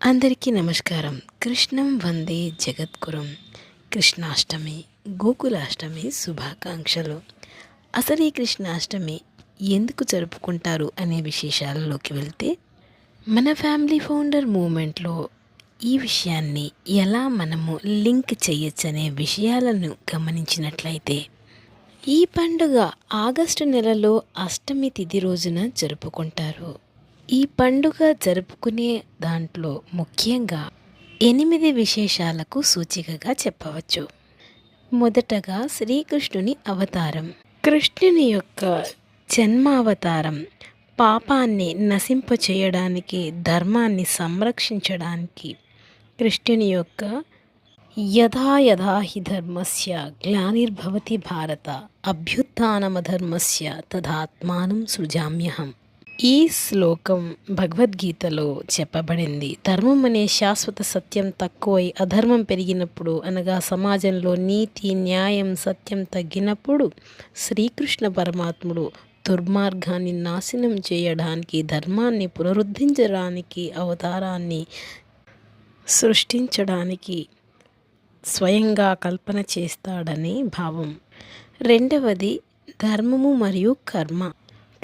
అందరికీ నమస్కారం. కృష్ణం వందే జగద్గురం. కృష్ణాష్టమి గోకులాష్టమి శుభాకాంక్షలు. అసలు ఈ కృష్ణాష్టమి ఎందుకు జరుపుకుంటారు అనే విశేషాలలోకి వెళ్తే మన ఫ్యామిలీ ఫౌండర్ మూమెంట్లో ఈ విషయాన్ని ఎలా మనము లింక్ చేయొచ్చనే విషయాలను గమనించినట్లయితే ఈ పండుగ ఆగస్టు నెలలో అష్టమి తిథి రోజున జరుపుకుంటారు. ఈ పండుగ జరుపుకునే దాంట్లో ముఖ్యంగా ఎనిమిది విశేషాలకు సూచికగా చెప్పవచ్చు. మొదటగా శ్రీకృష్ణుని అవతారం. కృష్ణుని యొక్క జన్మావతారం పాపాన్ని నశింపచేయడానికి ధర్మాన్ని సంరక్షించడానికి కృష్ణుని యొక్క యథా యథా హి ధర్మస్య గ్లానిర్భవతి భారత అభ్యుత్నమధర్మస్య తదాత్మానం సృజామ్యహం. ఈ శ్లోకం భగవద్గీతలో చెప్పబడింది. ధర్మం అనే శాశ్వత సత్యం తక్కువై అధర్మం పెరిగినప్పుడు అనగా సమాజంలో నీతి న్యాయం సత్యం తగ్గినప్పుడు శ్రీకృష్ణ పరమాత్ముడు దుర్మార్గాన్ని నాశనం చేయడానికి ధర్మాన్ని పునరుద్ధరించడానికి అవతారాన్ని సృష్టించడానికి స్వయంగా కల్పన చేస్తాడని భావం. రెండవది ధర్మము మరియు కర్మ.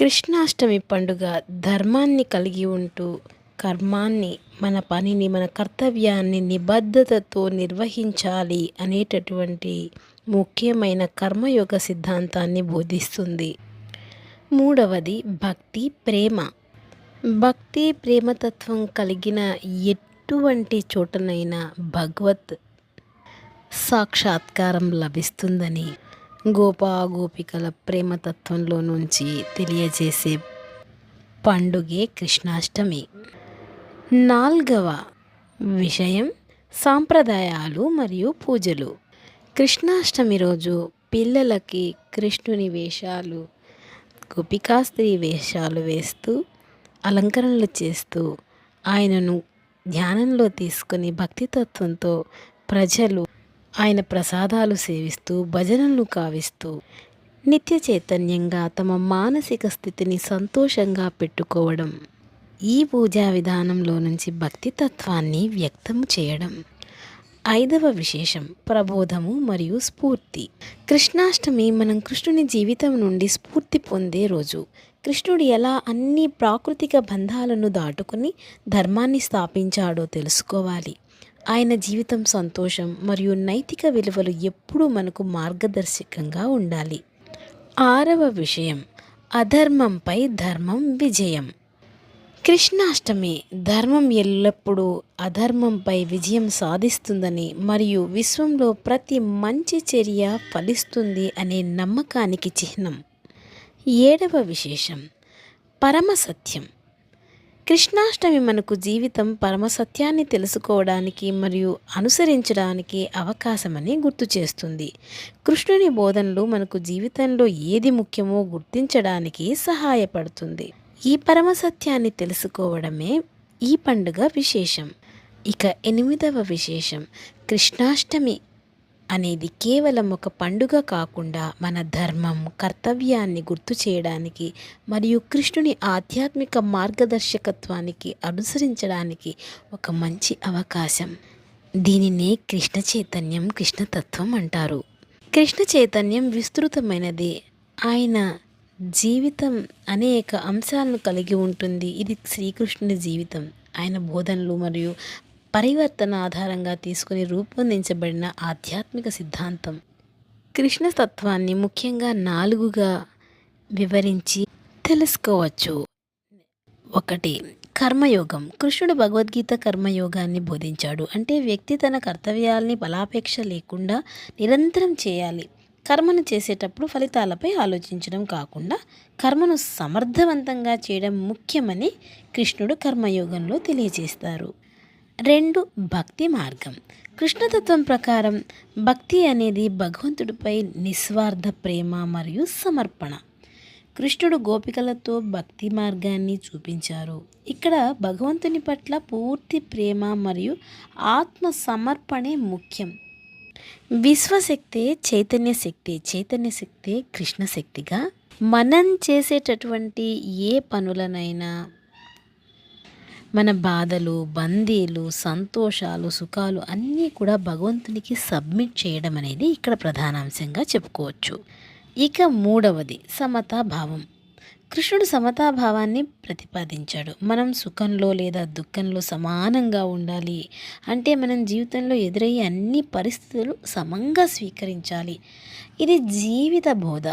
కృష్ణాష్టమి పండుగ ధర్మాన్ని కలిగి ఉంటూ కర్మాన్ని మన పనిని మన కర్తవ్యాన్ని నిబద్ధతతో నిర్వహించాలి అనేటటువంటి ముఖ్యమైన కర్మయోగ సిద్ధాంతాన్ని బోధిస్తుంది. మూడవది భక్తి ప్రేమ. భక్తి ప్రేమతత్వం కలిగిన ఎటువంటి చోటనైనా భగవత్ సాక్షాత్కారం లభిస్తుందని గోపా గోపికల ప్రేమతత్వంలో నుంచి తెలియజేసే పండుగే కృష్ణాష్టమి. నాల్గవ విషయం సాంప్రదాయాలు మరియు పూజలు. కృష్ణాష్టమి రోజు పిల్లలకి కృష్ణుని వేషాలు గోపికాస్త్రీ వేషాలు వేస్తూ అలంకరణలు చేస్తూ ఆయనను ధ్యానంలో తీసుకుని భక్తితత్వంతో ప్రజలు ఆయన ప్రసాదాలు సేవిస్తూ భజనలను కావిస్తూ నిత్య చైతన్యంగా తమ మానసిక స్థితిని సంతోషంగా పెట్టుకోవడం ఈ పూజా విధానంలో నుంచి భక్తితత్వాన్ని వ్యక్తం చేయడం. ఐదవ విశేషం ప్రబోధము మరియు స్ఫూర్తి. కృష్ణాష్టమి మనం కృష్ణుని జీవితం నుండి స్ఫూర్తి పొందే రోజు. కృష్ణుడు ఎలా అన్ని ప్రాకృతిక బంధాలను దాటుకుని ధర్మాన్ని స్థాపించాడో తెలుసుకోవాలి. ఆయన జీవితం సంతోషం మరియు నైతిక విలువలు ఎప్పుడూ మనకు మార్గదర్శకంగా ఉండాలి. ఆరవ విషయం అధర్మంపై ధర్మం విజయం. కృష్ణాష్టమి ధర్మం ఎల్లప్పుడూ అధర్మంపై విజయం సాధిస్తుందని మరియు విశ్వంలో ప్రతి మంచి చర్య ఫలిస్తుంది అనే నమ్మకానికి చిహ్నం. ఏడవ విశేషం పరమసత్యం కృష్ణాష్టమి మనకు జీవితం పరమసత్యాన్ని తెలుసుకోవడానికి మరియు అనుసరించడానికి అవకాశమని గుర్తు చేస్తుంది. కృష్ణుని బోధనలు మనకు జీవితంలో ఏది ముఖ్యమో గుర్తించడానికి సహాయపడుతుంది. ఈ పరమసత్యాన్ని తెలుసుకోవడమే ఈ పండుగ విశేషం. ఇక ఎనిమిదవ విశేషం. కృష్ణాష్టమి అనేది కేవలం ఒక పండుగ కాకుండా మన ధర్మం కర్తవ్యాన్ని గుర్తు చేయడానికి మరియు కృష్ణుని ఆధ్యాత్మిక మార్గదర్శకత్వానికి అనుసరించడానికి ఒక మంచి అవకాశం. దీనినే కృష్ణ చైతన్యం కృష్ణతత్వం అంటారు. కృష్ణ చైతన్యం విస్తృతమైనది. ఆయన జీవితం అనేక అంశాలను కలిగి ఉంటుంది. ఇది శ్రీకృష్ణుని జీవితం. ఆయన బోధనలు మరియు పరివర్తన ఆధారంగా తీసుకుని రూపొందించబడిన ఆధ్యాత్మిక సిద్ధాంతం. కృష్ణ తత్వాన్ని ముఖ్యంగా నాలుగుగా వివరించి తెలుసుకోవచ్చు. ఒకటి కర్మయోగం. కృష్ణుడు భగవద్గీత కర్మయోగాన్ని బోధించాడు. అంటే వ్యక్తి తన కర్తవ్యాల్ని బలాపేక్ష లేకుండా నిరంతరం చేయాలి. కర్మను చేసేటప్పుడు ఫలితాలపై ఆలోచించడం కాకుండా కర్మను సమర్థవంతంగా చేయడం ముఖ్యమని కృష్ణుడు కర్మయోగంలో తెలియజేస్తారు. రెండు భక్తి మార్గం. కృష్ణతత్వం ప్రకారం భక్తి అనేది భగవంతుడిపై నిస్వార్థ ప్రేమ మరియు సమర్పణ. కృష్ణుడు గోపికలతో భక్తి మార్గాన్ని చూపించారు. ఇక్కడ భగవంతుని పట్ల పూర్తి ప్రేమ మరియు ఆత్మ సమర్పణే ముఖ్యం. విశ్వశక్తే చైతన్య శక్తి చైతన్య శక్తి కృష్ణ శక్తిగా. మనం చేసేటటువంటి ఏ పనులనైనా మన బాధలు బందీలు సంతోషాలు సుఖాలు అన్నీ కూడా భగవంతునికి సబ్మిట్ చేయడం అనేది ఇక్కడ ప్రధానాంశంగా చెప్పుకోవచ్చు. ఇక మూడవది సమతాభావం కృష్ణుడు సమతాభావాన్ని ప్రతిపాదించాడు. మనం సుఖంలో లేదా దుఃఖంలో సమానంగా ఉండాలి. అంటే మనం జీవితంలో ఎదురయ్యే అన్ని పరిస్థితులు సమంగా స్వీకరించాలి. ఇది జీవిత బోధ.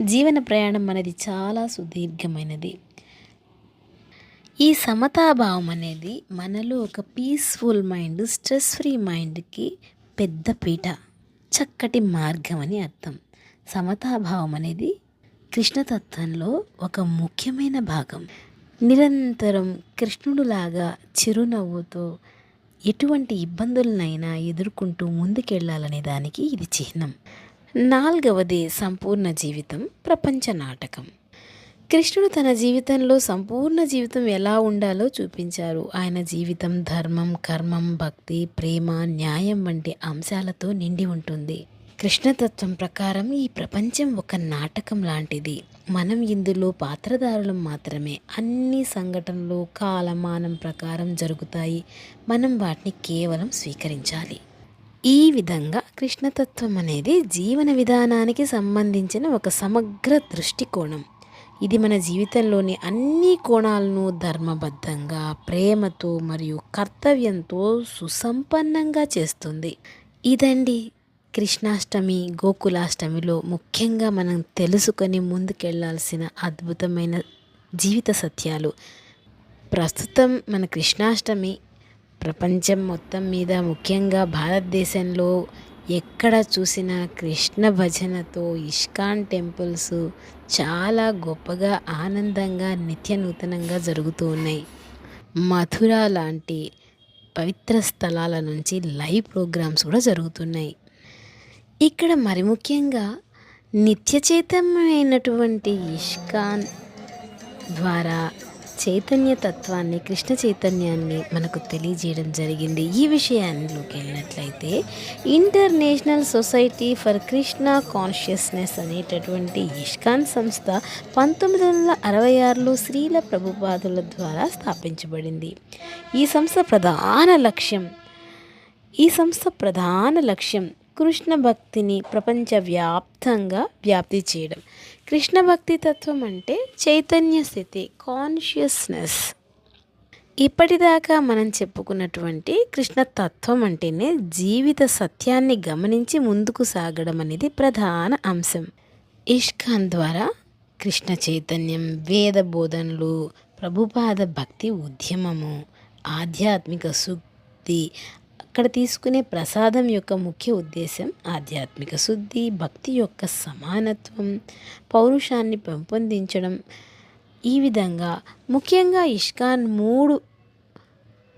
జీవన ప్రయాణం అనేది చాలా సుదీర్ఘమైనది. ఈ సమతాభావం అనేది మనలో ఒక పీస్ఫుల్ మైండ్ స్ట్రెస్ ఫ్రీ మైండ్కి పెద్ద పీట చక్కటి మార్గం అని అర్థం. సమతాభావం అనేది కృష్ణతత్వంలో ఒక ముఖ్యమైన భాగం. నిరంతరం కృష్ణుడులాగా చిరునవ్వుతో ఎటువంటి ఇబ్బందులనైనా ఎదుర్కొంటూ ముందుకెళ్ళాలనే దానికి ఇది చిహ్నం. నాలుగవది సంపూర్ణ జీవితం ప్రపంచ నాటకం. కృష్ణుడు తన జీవితంలో సంపూర్ణ జీవితం ఎలా ఉండాలో చూపించారు. ఆయన జీవితం ధర్మం కర్మం భక్తి ప్రేమ న్యాయం వంటి అంశాలతో నిండి ఉంటుంది. కృష్ణతత్వం ప్రకారం ఈ ప్రపంచం ఒక నాటకం లాంటిది. మనం ఇందులో పాత్రధారులం మాత్రమే. అన్ని సంఘటనలు కాలమానం ప్రకారం జరుగుతాయి. మనం వాటిని కేవలం స్వీకరించాలి. ఈ విధంగా కృష్ణతత్వం అనేది జీవన విధానానికి సంబంధించిన ఒక సమగ్ర దృష్టికోణం. ఇది మన జీవితంలోని అన్ని కోణాలను ధర్మబద్ధంగా ప్రేమతో మరియు కర్తవ్యంతో సుసంపన్నంగా చేస్తుంది. ఇదండి కృష్ణాష్టమి గోకులాష్టమిలో ముఖ్యంగా మనం తెలుసుకొని ముందుకెళ్ళాల్సిన అద్భుతమైన జీవిత సత్యాలు. ప్రస్తుతం మన కృష్ణాష్టమి ప్రపంచం మొత్తం మీద ముఖ్యంగా భారతదేశంలో ఎక్కడ చూసినా కృష్ణ భజనతో ఇష్కాన్ టెంపుల్స్ చాలా గొప్పగా ఆనందంగా నిత్య నూతనంగా జరుగుతూ ఉన్నాయి. మథుర లాంటి పవిత్ర స్థలాల నుంచి లైవ్ ప్రోగ్రామ్స్ కూడా జరుగుతున్నాయి. ఇక్కడ మరి ముఖ్యంగా నిత్యచైతన్యమైనటువంటి ఇష్కాన్ ద్వారా చైతన్య తత్వాన్ని కృష్ణ చైతన్యాన్ని మనకు తెలియజేయడం జరిగింది. ఈ విషయాల్లోకి వెళ్ళినట్లయితే international society for Krishna consciousness అనేటటువంటి ఇష్కాన్ సంస్థ పంతొమ్మిది వందల అరవై ఆరులో శ్రీల ప్రభుపాదుల ద్వారా స్థాపించబడింది. ఈ సంస్థ ప్రధాన లక్ష్యం ఈ సంస్థ ప్రధాన లక్ష్యం కృష్ణ భక్తిని ప్రపంచవ్యాప్తంగా వ్యాప్తి చేయడం. కృష్ణ భక్తి తత్వం అంటే చైతన్య స్థితి కాన్షియస్నెస్ ఇప్పటిదాకా మనం చెప్పుకున్నటువంటి కృష్ణ తత్వం అంటేనే జీవిత సత్యాన్ని గమనించి ముందుకు సాగడం అనేది ప్రధాన అంశం. ఇష్కాన్ ద్వారా కృష్ణ చైతన్యం వేద బోధనలు ప్రభుపాద భక్తి ఉద్యమము ఆధ్యాత్మిక శుద్ధి అక్కడ తీసుకునే ప్రసాదం యొక్క ముఖ్య ఉద్దేశం ఆధ్యాత్మిక శుద్ధి భక్తి యొక్క సమానత్వం పౌరుషాన్ని పెంపొందించడం. ఈ విధంగా ముఖ్యంగా ఇష్కాన్ మూడు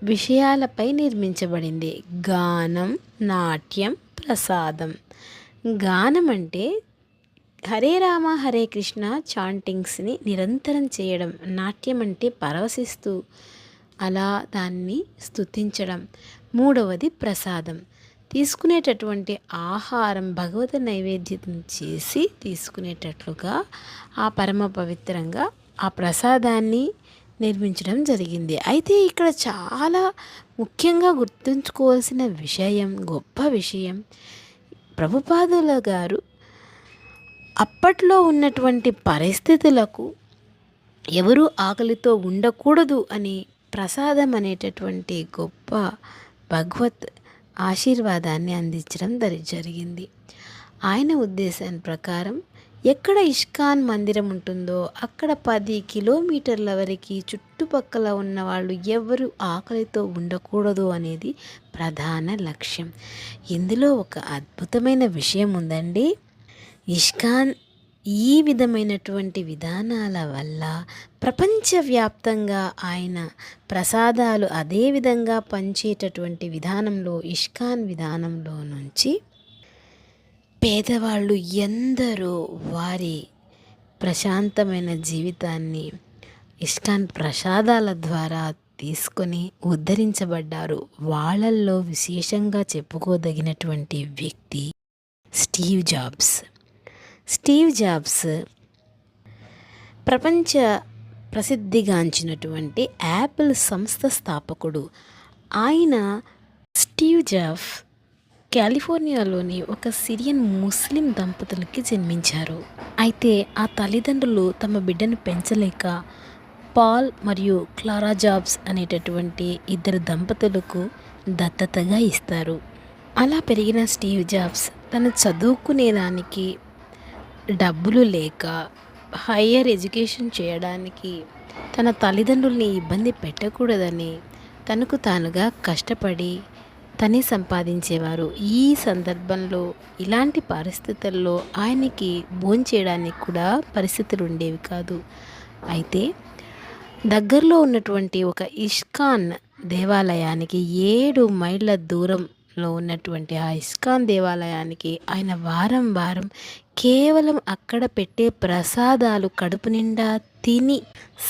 విషయాలపై నిర్మించబడింది. గానం నాట్యం ప్రసాదం. గానం అంటే హరే రామ హరే కృష్ణ చాంటింగ్స్ని నిరంతరం చేయడం. నాట్యం అంటే పరవశిస్తూ అలా దాన్ని స్తుతించడం. మూడవది ప్రసాదం. తీసుకునేటటువంటి ఆహారం భగవత నైవేద్యం చేసి తీసుకునేటట్లుగా ఆ పరమ పవిత్రంగా ఆ ప్రసాదాన్ని నిర్మించడం జరిగింది. అయితే ఇక్కడ చాలా ముఖ్యంగా గుర్తుంచుకోవాల్సిన విషయం గొప్ప విషయం ప్రభుపాదుల గారు అప్పట్లో ఉన్నటువంటి పరిస్థితులకు ఎవరు ఆకలితో ఉండకూడదు అని ప్రసాదం అనేటటువంటి గొప్ప భగవత్ ఆశీర్వాదాన్ని అందించడం దరి జరిగింది. ఆయన ఉద్దేశం ప్రకారం ఎక్కడ ఇష్కాన్ మందిరం ఉంటుందో అక్కడ పది కిలోమీటర్ల వరకు చుట్టుపక్కల ఉన్న వాళ్ళు ఎవరు ఆకలితో ఉండకూడదు అనేది ప్రధాన లక్ష్యం. ఇందులో ఒక అద్భుతమైన విషయం ఉందండి. ఇష్కాన్ ఈ విధమైనటువంటి విధానాల వల్ల ప్రపంచవ్యాప్తంగా ఆయన ప్రసాదాలు అదే విధంగా పంచేటటువంటి విధానంలో ఇష్కాన్ విధానంలో నుంచి పేదవాళ్ళు ఎందరో వారి ప్రశాంతమైన జీవితాన్ని ఇష్కాన్ ప్రసాదాల ద్వారా తీసుకొని ఉద్ధరించబడ్డారు. వాళ్ళల్లో విశేషంగా చెప్పుకోదగినటువంటి వ్యక్తి స్టీవ్ జాబ్స్. స్టీవ్ జాబ్స్ ప్రపంచ ప్రసిద్ధిగాంచినటువంటి యాపిల్ సంస్థ స్థాపకుడు. ఆయన స్టీవ్ జాఫ్ కాలిఫోర్నియాలోని ఒక సిరియన్ ముస్లిం దంపతులకి జన్మించారు. అయితే ఆ తల్లిదండ్రులు తమ బిడ్డను పెంచలేక పాల్ మరియు క్లారా జాబ్స్ అనేటటువంటి ఇద్దరు దంపతులకు దత్తతగా ఇస్తారు. అలా పెరిగిన స్టీవ్ జాబ్స్ తను చదువుకునేదానికి డబ్బులు లేక హయ్యర్ ఎడ్యుకేషన్ చేయడానికి తన తల్లిదండ్రుల్ని ఇబ్బంది పెట్టకూడదని తనకు తానుగా కష్టపడి తనే సంపాదించేవారు. ఈ సందర్భంలో ఇలాంటి పరిస్థితుల్లో ఆయనకి భోంచేయడానికి కూడా పరిస్థితులు ఉండేవి కాదు. అయితే దగ్గరలో ఉన్నటువంటి ఒక ఇష్కాన్ దేవాలయానికి ఏడు మైళ్ళ దూరంలో ఉన్నటువంటి ఆ ఇస్కాన్ దేవాలయానికి ఆయన వారం వారం కేవలం అక్కడ పెట్టే ప్రసాదాలు కడుపు నిండా తిని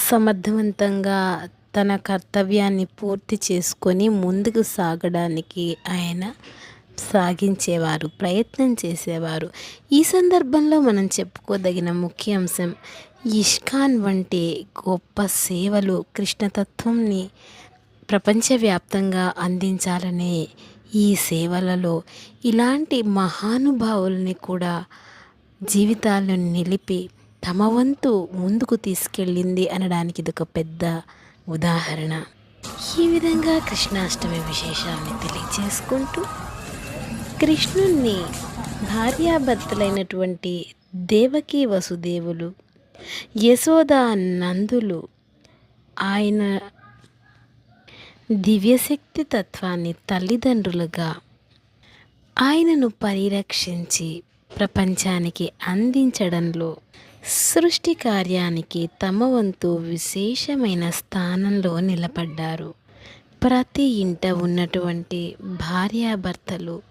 సమర్థవంతంగా తన కర్తవ్యాన్ని పూర్తి చేసుకొని ముందుకు సాగడానికి ఆయన సాగించేవారు ప్రయత్నం చేసేవారు. ఈ సందర్భంలో మనం చెప్పుకోదగిన ముఖ్య అంశం ఇష్కాన్ వంటి గొప్ప సేవలు కృష్ణతత్వంని ప్రపంచవ్యాప్తంగా అందించాలనే ఈ సేవలలో ఇలాంటి మహానుభావుల్ని కూడా జీవితాలను నిలిపి తమ వంతు ముందుకు తీసుకెళ్ళింది అనడానికి ఇది ఒక పెద్ద ఉదాహరణ. ఈ విధంగా కృష్ణాష్టమి విశేషాన్ని తెలియచేసుకుంటూ కృష్ణుణ్ణి భార్యాభర్తలైనటువంటి దేవకి వసుదేవులు యశోద నందులు ఆయన దివ్యశక్తి తత్వాన్ని తల్లిదండ్రులుగా ఆయనను పరిరక్షించి ప్రపంచానికి అందించడంలో సృష్టి కార్యానికి తమ వంతు విశేషమైన స్థానంలో నిలబడ్డారు. ప్రతి ఇంట ఉన్నటువంటి భార్యాభర్తలు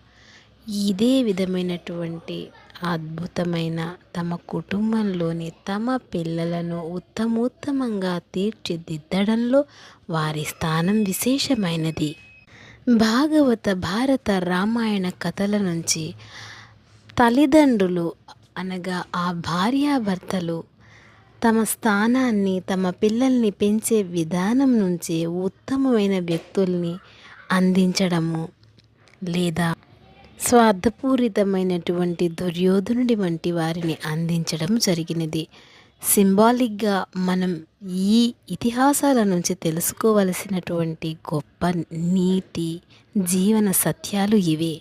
ఇదే విధమైనటువంటి అద్భుతమైన తమ కుటుంబంలోని తమ పిల్లలను ఉత్తమోత్తమంగా తీర్చిదిద్దడంలో వారి స్థానం విశేషమైనది. భాగవత భారత రామాయణ కథల నుంచి తల్లిదండ్రులు అనగా ఆ భార్యాభర్తలు తమ స్థానాన్ని తమ పిల్లల్ని పెంచే విధానం నుంచి ఉత్తమమైన వ్యక్తుల్ని అందించడము లేదా స్వార్థపూరితమైనటువంటి దుర్యోధనుడి వంటి వారిని అందించడం జరిగినది. సింబాలిక్గా మనం ఈ ఇతిహాసాల నుంచి తెలుసుకోవలసినటువంటి గొప్ప నీతి జీవన సత్యాలు ఇవే.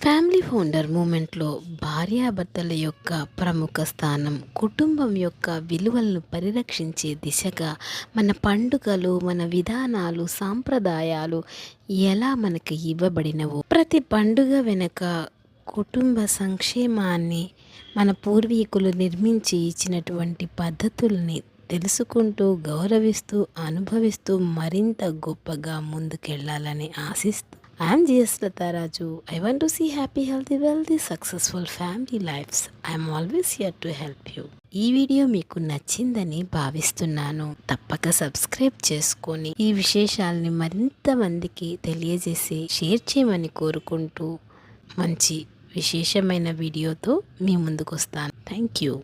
ఫ్యామిలీ ఫౌండర్ మూమెంట్లో భార్యాభర్తల యొక్క ప్రముఖ స్థానం కుటుంబం యొక్క విలువలను పరిరక్షించే దిశగా మన పండుగలు మన విధానాలు సాంప్రదాయాలు ఎలా మనకు ఇవ్వబడినవో ప్రతి పండుగ వెనుక కుటుంబ సంక్షేమాన్ని మన పూర్వీకులు నిర్మించి ఇచ్చినటువంటి పద్ధతుల్ని తెలుసుకుంటూ గౌరవిస్తూ అనుభవిస్తూ మరింత గొప్పగా ముందుకెళ్ళాలని ఆశిస్తూ I'm GS Latharaju I want to see happy healthy wealthy successful family lives I'm always here to help you ఈ వీడియో మీకు నచ్చిందని భావిస్తున్నాను. తప్పక సబ్స్క్రైబ్ చేసుకొని ఈ విశేషాలని మరింత మందికి తెలియజేసి షేర్ చేయమని కోరుకుంటూ మంచి విశేషమైన వీడియోతో మీ ముందుకు వస్తాను థ్యాంక్ యూ